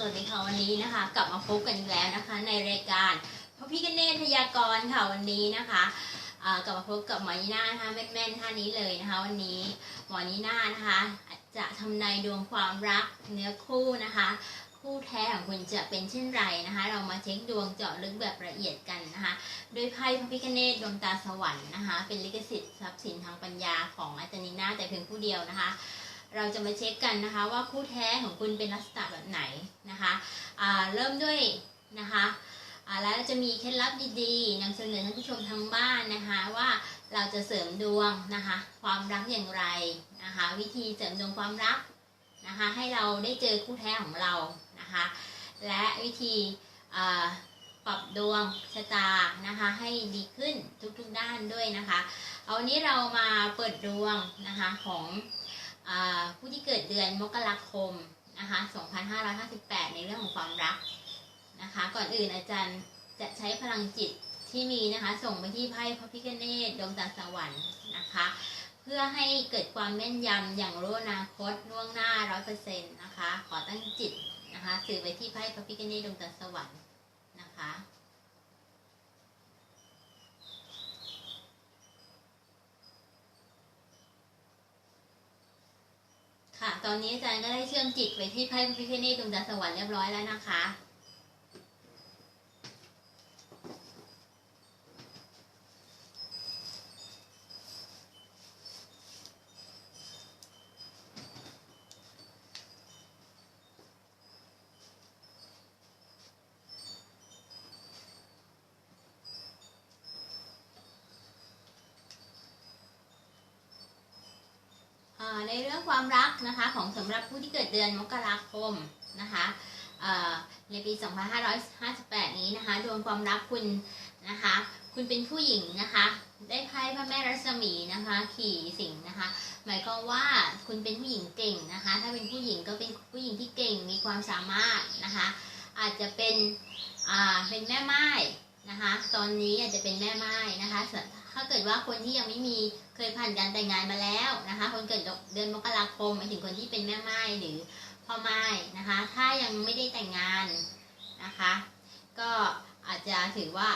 สวัสดีค่ะวันนี้นะคะ กลับมาพบกันอีกแล้วนะคะ ในรายการพระพิกเนธพยากรณ์ค่ะวันนี้นะคะกลับมาพบกับหมอนีน่านะคะแม่นๆท่านนี้เลยนะคะ วันนี้หมอนีน่านะคะจะทำนายดวงความรักเนื้อคู่นะคะ คู่แท้ของคุณจะเป็นเช่นไรนะคะ เรามาเช็คดวงเจาะลึกแบบละเอียดกันนะคะโดยไพ่พระพิฆเนศดวงตาสวรรค์นะคะ เป็นลิขสิทธิ์ทรัพย์สินทางปัญญาของอาจารย์นีน่าแต่เพียงผู้เดียวนะคะ เราจะมาเช็คกันนะคะว่าคู่แท้ของคุณเป็นลักษณะแบบไหนนะคะเริ่มด้วยนะคะแล้วจะมีเคล็ดลับดีๆนำเสนอท่านผู้ชมทางบ้านนะคะว่าเราจะเสริมดวงนะคะ ความรักอย่างไรนะคะ วิธีเสริมดวงความรักนะคะ ให้เราได้เจอคู่แท้ของเรานะคะ และวิธีปรับดวงชะตานะคะ ให้ดีขึ้นทุกๆด้านด้วยนะคะ เอานี้เรามาเปิดดวงนะคะของ ผู้ที่เกิดเดือนมกราคมนะคะ2558 ในเรื่องของความรักนะคะ ก่อนอื่นอาจารย์จะใช้พลังจิตที่มีนะคะ ส่งไปที่ไพ่พระพิฆเนศดวงตาสวรรค์นะคะ เพื่อให้เกิดความแม่นยำอย่างรู้อนาคตล่วงหน้า 100%นะคะ ขอตั้งจิตนะคะ สื่อไปที่ไพ่พระพิฆเนศดวงตาสวรรค์นะคะ ค่ะ ตอนนี้อาจารย์ก็ได้เชื่อมจิตไปที่ไพ่พระพิฆเนศดวงจันทร์สวรรค์เรียบร้อยแล้วนะคะ อ่า ในเรื่องความรักนะคะของสำหรับผู้ที่เกิดเดือนมกราคมนะคะในปี 2558 นี้นะคะดวงความรักคุณนะคะ คุณเป็นผู้หญิงนะคะ ได้ไพ่พระแม่รัศมีนะคะ ขี่สิงห์นะคะ หมายความว่าคุณเป็นผู้หญิงเก่งนะคะ ถ้าเป็นผู้หญิงก็เป็นผู้หญิงที่เก่งมีความสามารถนะคะ อาจจะเป็นเป็นแม่ไม้ นะคะ ตอนนี้อาจจะเป็นแม่ไม้นะคะ ถ้าเกิดว่าคนที่ยังไม่มีเคยผ่านการแต่งงานมาแล้วนะคะ คนเกิดเดือนมกราคมหมายถึงคนที่เป็นแม่ไม้หรือพ่อไม้นะคะ ถ้ายังไม่ได้แต่งงานนะคะ ก็อาจจะถือว่า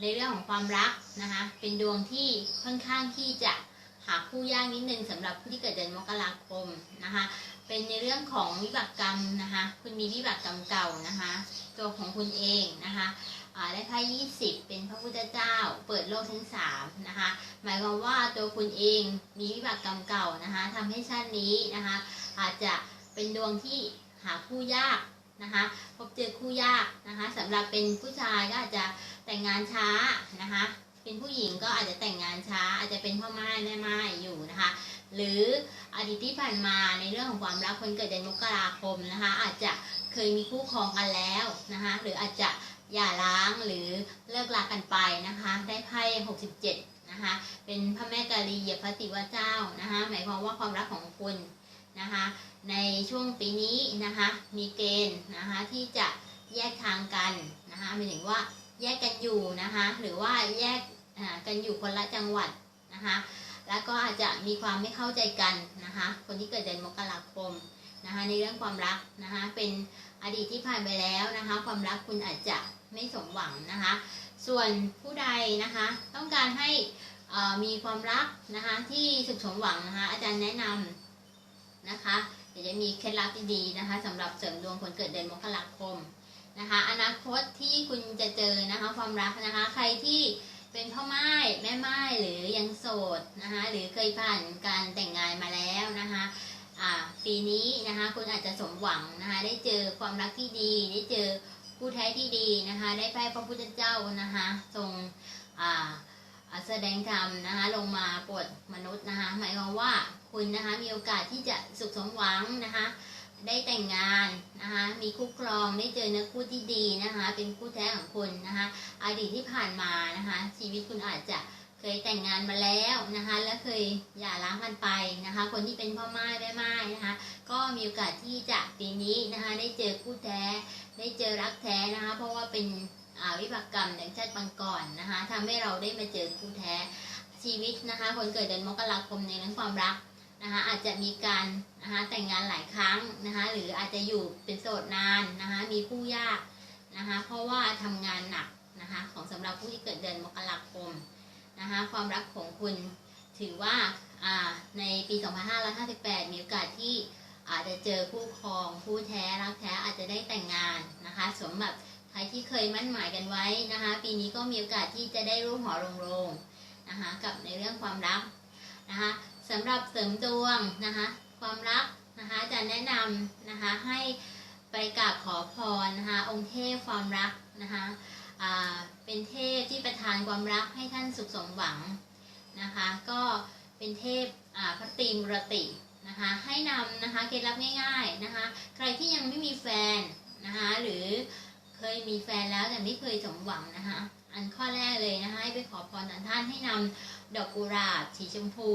ในเรื่องของความรักนะคะ เป็นดวงที่ค่อนข้างที่จะหาคู่ยากนิดนึงสำหรับผู้ที่เกิดเดือนมกราคมนะคะ เป็นในเรื่องของวิบากกรรมนะคะ คุณมีวิบากกรรมเก่านะคะ ตัวของคุณเองนะคะ ได้ไพ่ยี่สิบเป็นพระพุทธเจ้า เปิดโลกทั้งสามนะคะหมายความว่าตัวคุณเองมีวิบากกรรมเก่านะคะทำให้ชาตินี้นะคะอาจจะเป็นดวงที่หาคู่ยากนะคะพบเจอคู่ยากนะคะสำหรับเป็นผู้ชายก็อาจจะแต่งงานช้านะคะเป็นผู้หญิงก็อาจจะแต่งงานช้า อาจจะเป็นพ่อไม้แม่ไม้อยู่นะคะหรืออดีตที่ผ่านมาในเรื่องของความรักคนเกิดเดือนมกราคมนะคะอาจจะเคยมีคู่ครองกันแล้วนะคะหรืออาจจะ หย่าร้างหรือเลิกลากันไปนะคะ ได้ไพ่67นะคะ เป็นพระแม่กาลีเหยียบพระศิวะเจ้านะคะ หมายความว่าความรักของคุณนะคะ ในช่วงปีนี้นะคะ มีเกณฑ์นะคะที่จะแยกทางกันนะคะหมายถึงว่าแยกกันอยู่นะคะ หรือว่าแยกกันอยู่คนละจังหวัดนะคะ แล้วก็อาจจะมีความไม่เข้าใจกันนะคะ คนที่เกิดเดือนมกราคมนะคะ ในเรื่องความรักนะคะ เป็นอดีตที่ผ่านไปแล้วนะคะ ความรักคุณอาจจะ ไม่สมหวังนะคะ ส่วนผู้ใดนะคะ ต้องการให้มีความรักนะคะที่สุขสมหวังนะคะ อาจารย์แนะนำนะคะเดี๋ยวจะมีเคล็ดลับดีๆนะคะสำหรับเสริมดวงคนเกิดเดือนมกราคมนะคะ อนาคตที่คุณจะเจอนะคะความรักนะคะ ใครที่เป็นพ่อไม้แม่ไม้หรือยังโสดนะคะหรือเคยผ่านการแต่งงานมาแล้วนะคะปีนี้นะคะคุณอาจจะสมหวังนะคะได้เจอความรักที่ดีได้เจอ ผู้แท้ที่ดีนะคะ ได้ไพ่พระพุทธเจ้านะคะทรงอ่าแสดงธรรมนะคะลงมาปรดมนุษย์นะคะหมายความว่าคุณนะคะมีโอกาสที่จะสุขสมหวังนะคะได้แต่งงานนะคะมีคู่ครองได้เจอเนื้อคู่ที่ดีนะคะเป็นคู่แท้ของคุณนะคะอดีตที่ผ่านมานะคะชีวิตคุณอาจจะเคยแต่งงานมาแล้วนะคะและเคยหย่าร้างกันไปนะคะ คนที่เป็นพ่อไม้แม่ไม้นะคะก็มีโอกาสที่จะปีนี้นะคะได้เจอคู่แท้ ได้เจอรักแท้นะคะ เพราะว่าเป็นอาวิบากกรรมในชาติปังก่อนนะคะทำให้เราได้มาเจอคู่แท้ชีวิตนะคะ คนเกิดเดือนมกราคมในเรื่องความรักนะคะอาจจะมีการนะคะแต่งงานหลายครั้งนะคะหรืออาจจะอยู่เป็นโสดนานนะคะมีคู่ยากนะคะเพราะว่าทำงานหนักนะคะของสำหรับผู้ที่เกิดเดือนมกราคมนะคะความรักของคุณถือว่าในปี 2558 มีโอกาสที่ อาจจะเจอคู่ครองคู่แท้รักแท้อาจจะได้แต่งงานนะคะสมแบบใครที่เคยมั่นหมายกันไว้นะคะ ปีนี้ก็มีโอกาสที่จะได้รูปหอโรงนะคะกับในเรื่องความรักนะคะสำหรับเสริมดวงนะคะความรักนะคะจะแนะนำนะคะให้ไปกราบขอพรนะคะองค์เทพความรักนะคะเป็นเทพที่ประทานความรักให้ท่านสุขสมหวังนะคะก็เป็นเทพพระตรีมุรติ นะคะให้นำนะคะเคล็ดลับง่าย ๆนะคะ ใครที่ยังไม่มีแฟนนะคะหรือเคยมีแฟนแล้วแต่ไม่เคยสมหวังนะคะอันข้อแรกเลยนะคะให้ไปขอพรจากท่านให้นำดอกกุหลาบสีชมพู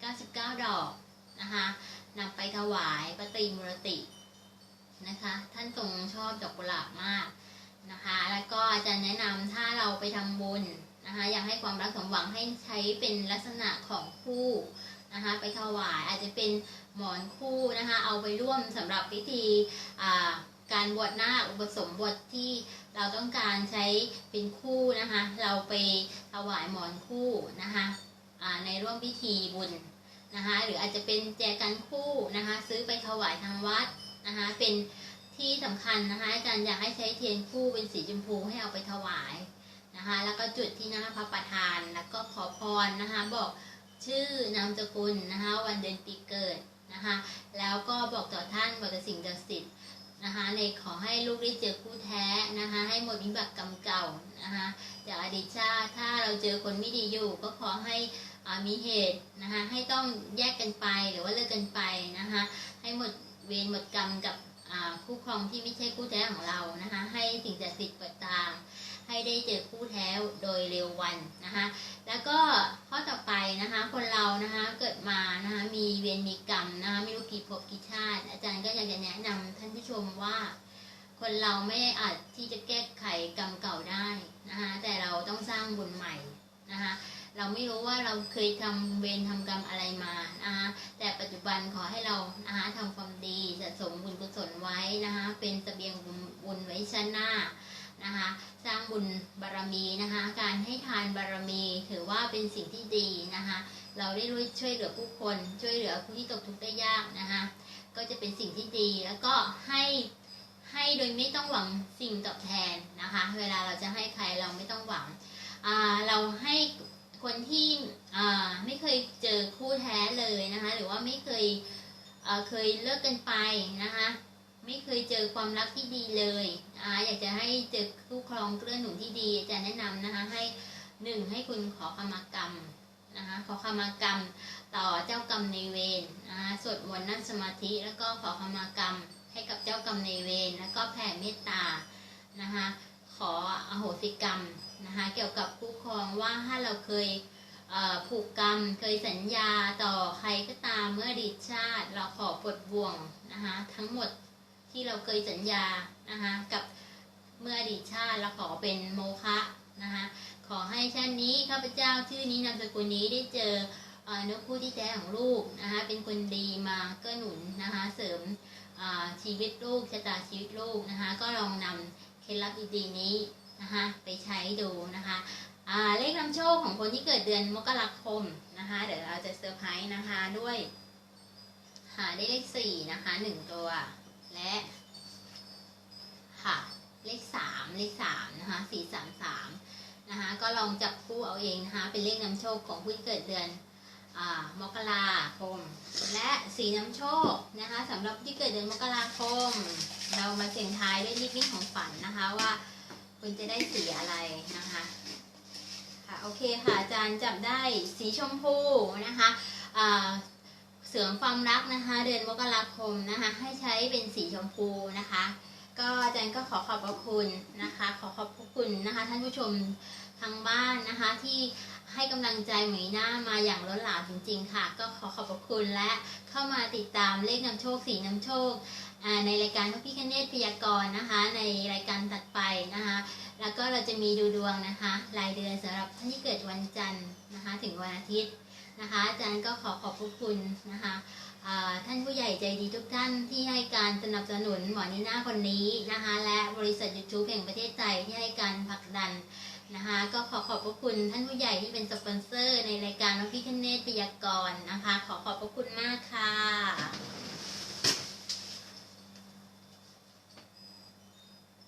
99 ดอกนะคะนำไปถวายพระตรีมุรตินะคะ ท่านทรงชอบดอกกุหลาบมากนะคะ แล้วก็อาจารย์แนะนำถ้าเราไปทำบุญนะคะอยากให้ความรักสมหวังให้ใช้เป็นลักษณะของคู่ นะคะไปถวายอาจจะเป็นหมอนคู่นะคะเอาไปร่วมสำหรับพิธีการบวชหน้าคอุปสมบทที่เราต้องการใช้เป็นคู่นะคะเราไปถวายหมอนคู่นะคะในร่วมพิธีบุญนะคะหรืออาจจะเป็นแจกันคู่นะคะซื้อไปถวายทางวัดนะคะเป็นที่สำคัญนะคะอาจารย์อยากให้ใช้เทียนคู่เป็นสีชมพูให้เอาไปถวายนะคะแล้วก็จุดที่หน้าพระประธานแล้วก็ขอพรนะคะบอก ชื่อนามสกุลนะคะวันเดือนปีเกิดนะคะแล้วก็บอกต่อท่านบอกต่อสิ่งศักดิ์สิทธิ์นะคะในขอให้ลูกได้เจอคู่แท้นะคะให้หมดวิบากกรรมเก่านะคะจากอดีตชาติถ้าเราเจอคนไม่ดีอยู่ก็ขอให้อ่ามีเหตุนะคะให้ต้องแยกกันไปหรือว่าเลิกกันไปนะคะให้หมดเวรหมดกรรมกับคู่ครองที่ไม่ใช่คู่แท้ของเรานะคะให้สิ่งศักดิ์สิทธิ์เปิดตา ให้ได้เจอคู่แท้โดยเร็ววันนะคะ แล้วก็ข้อต่อไปนะคะ คนเรานะคะเกิดมานะคะมีเวรมีกรรมนะคะไม่รู้กี่ภพกี่ชาติ อาจารย์ก็อยากจะแนะนำท่านผู้ชมว่า คนเราไม่อาจที่จะแก้ไขกรรมเก่าได้นะคะแต่เราต้องสร้างบุญใหม่นะคะเราไม่รู้ว่าเราเคยทำเวรทำกรรมอะไรมานะคะแต่ปัจจุบันขอให้เรานะคะทำความดีสะสมบุญกุศลไว้นะคะเป็นเสบียงบุญไว้ชั้นหน้า นะคะสร้างบุญบารมีนะคะการให้ทานบารมีถือว่าเป็นสิ่งที่ดีนะคะเราได้รู้ช่วยเหลือผู้คนช่วยเหลือผู้ที่ตกทุกข์ได้ยากนะคะก็จะเป็นสิ่งที่ดีแล้วก็ให้ให้โดยไม่ต้องหวังสิ่งตอบแทนนะคะเวลาเราจะให้ใครเราไม่ต้องหวังเราให้คนที่ไม่เคยเจอคู่แท้เลยนะคะหรือว่าไม่เคยเคยเลิกกันไปนะคะ ไม่เคยเจอความรักที่ดีเลยอาอยากจะให้เจอคู่ครองเกื้อหนุนที่ดีอาจะแนะนำนะคะ ให้หนึ่งให้คุณขอขมากรรมนะคะขอขมากรรมต่อเจ้ากรรมในเวรนะคะสวดมนต์นั่งสมาธิแล้วก็ขอขมากรรมให้กับเจ้ากรรมในเวรแล้วก็แผ่เมตตานะคะขออโหสิกรรมนะคะเกี่ยวกับคู่ครองว่าถ้าเราเคยผูกกรรมเคยสัญญาต่อใครก็ตามเมื่อดีชาติ เราขอปลดบ่วงนะคะทั้งหมด ที่เราเคยสัญญานะคะกับเมื่ออดีตชาติเราขอเป็นโมฆะนะคะขอให้ชาตินี้ข้าพเจ้าชื่อนี้นามสกุลนี้ได้เจอเนื้อคู่ที่แท้ของลูกนะคะเป็นคนดีมาเกื้อหนุนนะคะเสริมชีวิตลูกชะตาชีวิตลูกนะคะก็ลองนำเคล็ดลับดีๆนี้นะคะไปใช้ดูนะคะเลขนำโชคของคนที่เกิดเดือนมกราคมนะคะเดี๋ยวเราจะเซอร์ไพรส์นะคะด้วย หาได้เลขสี่นะคะหนึ่งตัว และค่ะเลขสามเลขสามนะคะสี่สามสามนะคะ ก็ลองจับคู่เอาเองนะคะ เป็นเลขนำโชคของผู้ที่เกิดเดือนอมกราคม และสีนำโชคนะคะสำหรับที่เกิดเดือนมกราคม เรามาเสี่ยงทายด้วยนิมิตของฝันนะคะว่าคุณจะได้สีอะไรนะคะค่ะโอเคค่ะอาจารย์จับได้สีชมพูนะคะเสริมความรักนะคะ เดือนมกราคมนะคะ ให้ใช้เป็นสีชมพูนะคะ ก็อาจารย์ก็ขอขอบพระคุณนะคะ ขอขอบพระคุณนะคะ ท่านผู้ชม ทางบ้านนะคะ ที่ให้กำลังใจหมวยหน้ามาอย่างล้นหลามจริง ๆ ค่ะ ก็ขอขอบพระคุณและเข้ามาติดตามเลขนำโชคสีนำโชคในรายการพระพิคเนตพยากรณ์นะคะ ในรายการตัดไปนะคะ แล้วก็เราจะมีดูดวงนะคะ รายเดือนสำหรับท่านที่เกิดวันจันทร์นะคะ ถึงวันอาทิตย์นะคะอาจารย์ก็ขอขอบพระคุณนะคะท่านผู้ใหญ่ใจดีทุกท่านที่ให้การสนับสนุนหมอนีน่าคนนี้นะคะ และบริษัท YouTube แห่งประเทศไทยที่ให้การผลักดัน นะคะก็ขอขอบพระคุณท่านผู้ใหญ่ที่เป็นสปอนเซอร์ในรายการนพิคเนตพยากรนะคะ ขอขอบพระคุณมากค่ะ